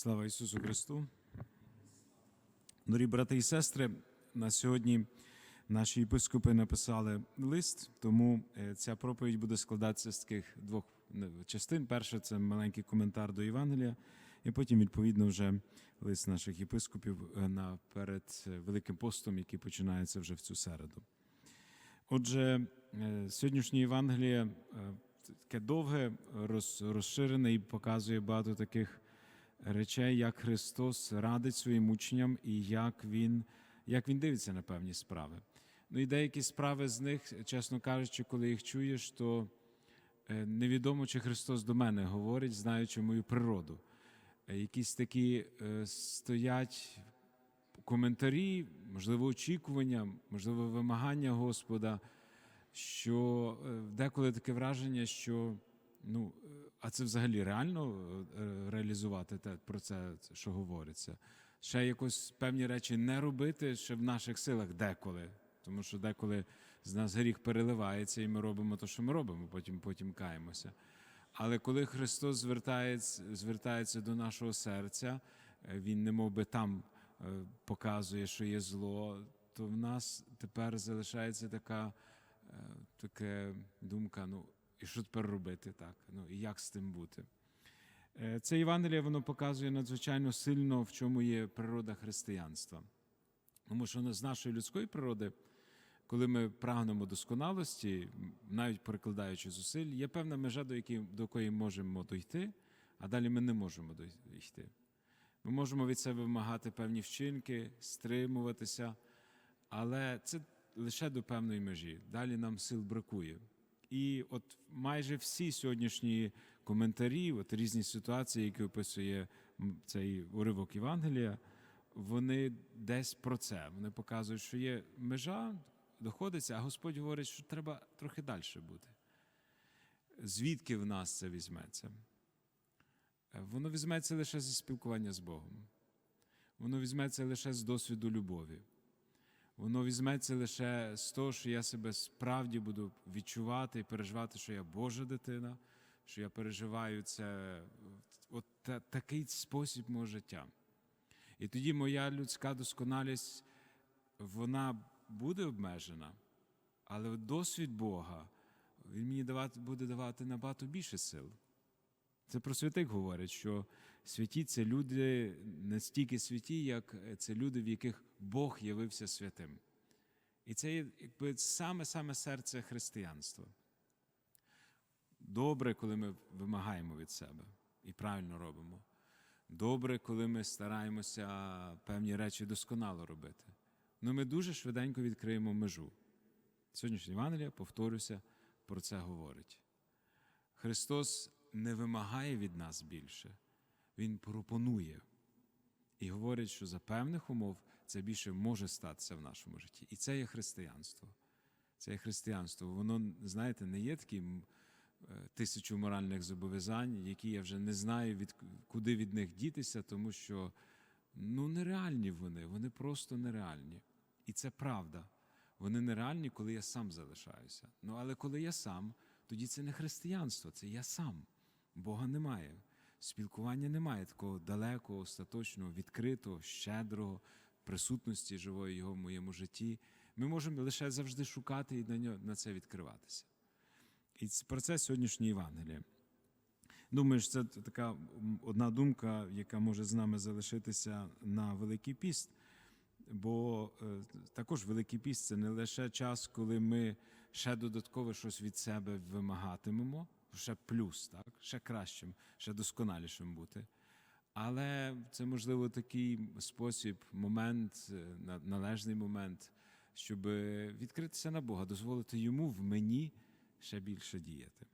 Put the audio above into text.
Слава Ісусу Христу. Дорогі брати і сестри, на сьогодні наші єпископи написали лист, тому е, ця проповідь буде складатися з таких двох е, частин. Перша це маленький коментар до Євангелія, і потім, відповідно, вже лист наших єпископів е, на перед Великим постом, який починається вже в цю середу. Отже, сьогоднішнє Євангеліє таке довге, розширене і показує багато таких речей, як Христос радить своїм учням і як Він, як він дивиться на певні справи. Ну і деякі справи з них, чесно кажучи, коли їх чуєш, то е, невідомо, чи Христос до мене говорить, знаючи мою природу. Е, Якісь такі е, стоять коментарі, можливо, очікування, можливо, вимагання Господа, що деколи таке враження, що ну, а це взагалі реально е, реалізувати те, про це, що говориться. Ще якось певні речі не робити ще в наших силах деколи. Тому що деколи з нас гріх переливається, і ми робимо те, що ми робимо, потім, потім каємося. Але коли Христос звертається, звертається до нашого серця, е, Він не мов би там е, показує, що є зло, то в нас тепер залишається така, така думка: ну, і що тепер робити так? Ну, і як з тим бути? Е, Це Євангеліє воно показує надзвичайно сильно, в чому є природа християнства. Тому що з нашої людської природи, коли ми прагнемо досконалості, навіть перекладаючи зусиль, є певна межа, до якої, можемо дойти, а далі ми не можемо дойти. Ми можемо від себе вимагати певні вчинки, стримуватися, але це лише до певної межі. Далі нам сил бракує. І от майже всі сьогоднішні коментарі, от різні ситуації, які описує цей уривок Євангелія, вони десь про це. Вони показують, що є межа, доходиться, а Господь говорить, що треба трохи далі бути. Звідки в нас це візьметься? Воно візьметься лише зі спілкування з Богом. Воно візьметься лише з досвіду любові. Воно візьметься лише з того, що я себе справді буду відчувати і переживати, що я Божа дитина, що я переживаю це от та, такий спосіб мого життя. І тоді моя людська досконалість, вона буде обмежена, але досвід Бога, він мені давати, буде давати набагато більше сил. Це про святих говорять, що святі це люди не стільки святі, як це люди, в яких Бог явився святим. І це є якби саме-саме серце християнства. Добре, коли ми вимагаємо від себе і правильно робимо. Добре, коли ми стараємося певні речі досконало робити. Ну ми дуже швиденько відкриємо межу. Сьогоднішнє Євангелія, повторюся, про це говорить. Христос не вимагає від нас більше, Він пропонує і говорить, що за певних умов це більше може статися в нашому житті. І це є християнство. Це є християнство. Воно, знаєте, не є таким е, тисячу моральних зобов'язань, які я вже не знаю, від, куди від них дітися, тому що ну, нереальні вони, вони просто нереальні. І це правда. Вони нереальні, коли я сам залишаюся. Ну, але коли я сам, тоді це не християнство, це я сам. Бога немає. Спілкування немає такого далекого, остаточного, відкритого, щедрого, присутності живої його в моєму житті. Ми можемо лише завжди шукати і на, нього, на це відкриватися. І про це сьогоднішнє Євангеліє. Думаю, що це така одна думка, яка може з нами залишитися на Великий піст. Бо е, також Великий піст це не лише час, коли ми ще додатково щось від себе вимагатимемо, ще плюс, так? ще кращим, ще досконалішим бути. Але це, можливо, такий спосіб, момент, е, на- належний момент, щоб відкритися на Бога, дозволити йому в мені ще більше діяти.